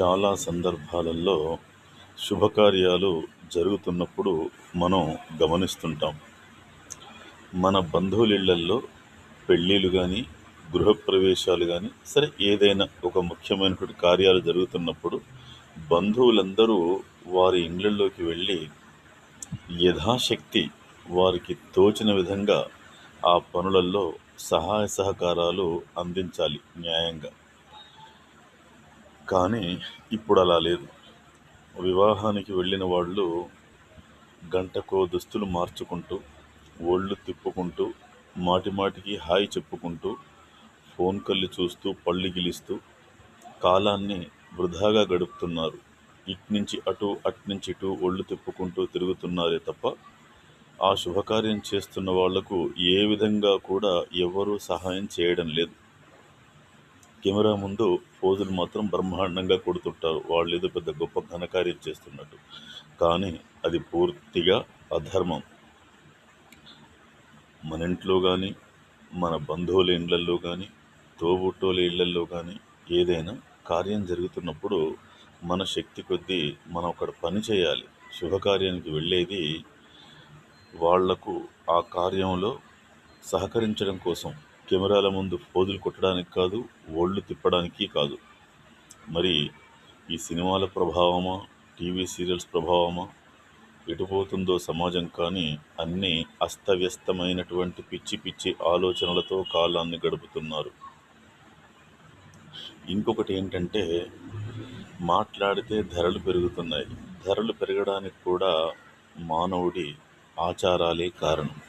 చాలా సందర్భాలలో శుభకార్యాలు జరుగుతున్నప్పుడు మనం గమనిస్తుంటాం. మన బంధువులిళ్ళల్లో పెళ్ళిళ్ళు కానీ గృహప్రవేశాలు కానీ సరే ఏదైనా ఒక ముఖ్యమైనటువంటి కార్యాలు జరుగుతున్నప్పుడు బంధువులందరూ వారి ఇండ్లలోకి వెళ్ళి యథాశక్తి వారికి తోచిన విధంగా ఆ పనులలో సహాయ సహకారాలు అందించాలి న్యాయంగా. కానీ ఇప్పుడు అలా లేదు. వివాహానికి వెళ్ళిన వాళ్ళు గంటకో దుస్తులు మార్చుకుంటూ ఒళ్ళు తిప్పుకుంటూ మాటిమాటికి హాయ్ చెప్పుకుంటూ ఫోన్ కళ్ళు చూస్తూ పళ్ళు గిలిస్తూ కాలాన్ని వృధాగా గడుపుతున్నారు. ఇట్నుంచి అటు అట్నుంచి ఇటు ఒళ్ళు తిప్పుకుంటూ తిరుగుతున్నారే తప్ప ఆ శుభకార్యం చేస్తున్న వాళ్ళకు ఏ విధంగా కూడా ఎవరూ సహాయం చేయడం లేదు. కెమెరా ముందు పోజులు మాత్రం బ్రహ్మాండంగా కొడుతుంటారు. వాళ్ళు ఏదో పెద్ద గొప్ప ఘనకార్యం చేస్తున్నట్టు. కానీ అది పూర్తిగా అధర్మం. మన ఇంట్లో కానీ మన బంధువుల ఇళ్ళల్లో కానీ తోబుట్టోల ఇళ్ళల్లో కానీ ఏదైనా కార్యం జరుగుతున్నప్పుడు మన శక్తి కొద్దీ మనం అక్కడ పని చేయాలి. శుభకార్యానికి వెళ్ళేది వాళ్ళకు ఆ కార్యంలో సహకరించడం కోసం. కెమెరాల ముందు పోజులు కొట్టడానికి కాదు ఒళ్ళు తిప్పడానికి కాదు. మరి ఈ సినిమాల ప్రభావమా టీవీ సీరియల్స్ ప్రభావమా? ఎటుపోతుందో సమాజం కానీ అన్నీ అస్తవ్యస్తమైనటువంటి పిచ్చి పిచ్చి ఆలోచనలతో కాలాన్ని గడుపుతున్నారు. ఇంకొకటి ఏంటంటే మాట్లాడితే ధరలు పెరుగుతున్నాయి. ధరలు పెరగడానికి కూడా మానవుడి ఆచారాలే కారణం.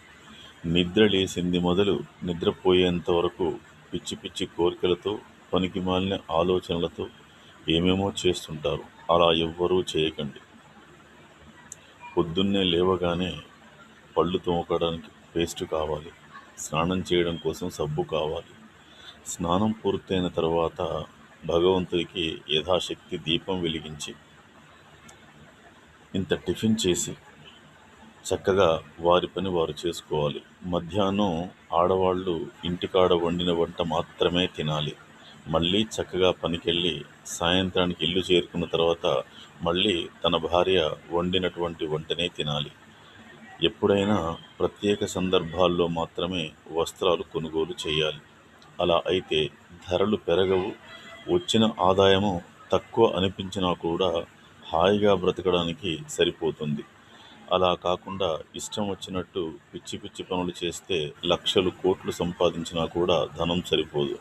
నిద్ర లేసింది మొదలు నిద్రపోయేంత వరకు పిచ్చి పిచ్చి కోరికలతో పనికిమాలిన ఆలోచనలతో ఏమేమో చేస్తుంటారు. అలా ఎవ్వరూ చేయకండి. పొద్దున్నే లేవగానే పళ్ళు తోముకోవడానికి పేస్ట్ కావాలి. స్నానం చేయడం కోసం సబ్బు కావాలి. స్నానం పూర్తయిన తర్వాత భగవంతుడికి యథాశక్తి దీపం వెలిగించి ఇంత టిఫిన్ చేసి చక్కగా వారి పని వారు చేసుకోవాలి. మధ్యాహ్నం ఆడవాళ్ళు ఇంటికాడ వండిన వంట మాత్రమే తినాలి. మళ్ళీ చక్కగా పనికెళ్ళి సాయంత్రానికి ఇల్లు చేరుకున్న తర్వాత మళ్ళీ తన భార్య వండినటువంటి వంటనే తినాలి. ఎప్పుడైనా ప్రత్యేక సందర్భాల్లో మాత్రమే వస్త్రాలు కొనుగోలు చేయాలి. అలా అయితే ధరలు పెరగవు. వచ్చిన ఆదాయము తక్కువ అనిపించినా కూడా హాయిగా బ్రతకడానికి సరిపోతుంది. అలా కాకుండా ఇష్టం వచ్చినట్టు పిచ్చి పిచ్చి పనులు చేస్తే లక్షలు కోట్లు సంపాదించినా కూడా ధనం సరిపోదు.